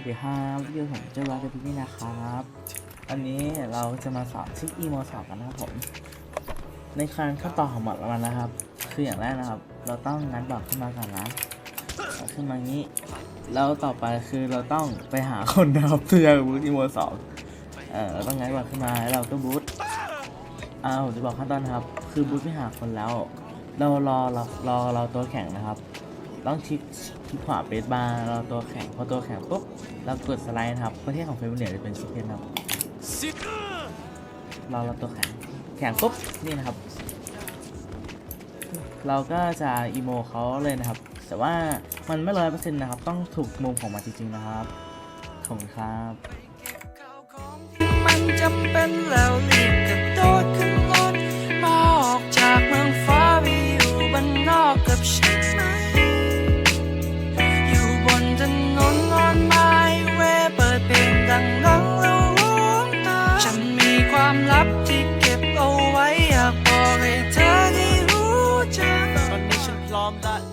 วัสดีครับวิดีโอผมเจ้ารักกับพี่นะครับวันนี้เราจะมาสอนซิกอีโมสองกันนะครับผม ในการขั้นตอนของมันนะครับ คืออย่างแรกนะครับ เราต้องงัดบอร์ดขึ้นมาก่อนนะเอาขึ้นมางี้ แล้วต่อไปคือเราต้องไปหาคนนะครับที่จะบูทอีโมสองเออเราต้องงัดบอร์ดขึ้นมาแล้วเราก็บูทอ่าผมจะบอกขั้นตอนนะครับ คือบูทไปหาคนแล้ว เรารอรารอเราตัวแข็งนะครับ ต้องคลิกคลิกขวาเบสบาร์เราตัวแข็งพอตัวแข็งปุ๊บเรากดสไลด์นะครับประเทศของเฟรมเลียจะเป็นซิกเก็ตนครับเราเราตัวแข็งแข็งปุ๊บนี่นะครับ เราก็จะอีโมเขาเลยนะครับ แต่ว่ามันไม่ร้อยเปอร์เซ็นต์นะครับ ต้องถูกมุมของมันจริงๆนะครับขอบคุณครับ ความลับที่เก็บเอาไว้อยากบอกให้เธอได้รู้จักตอนนี้ฉันพร้อมละ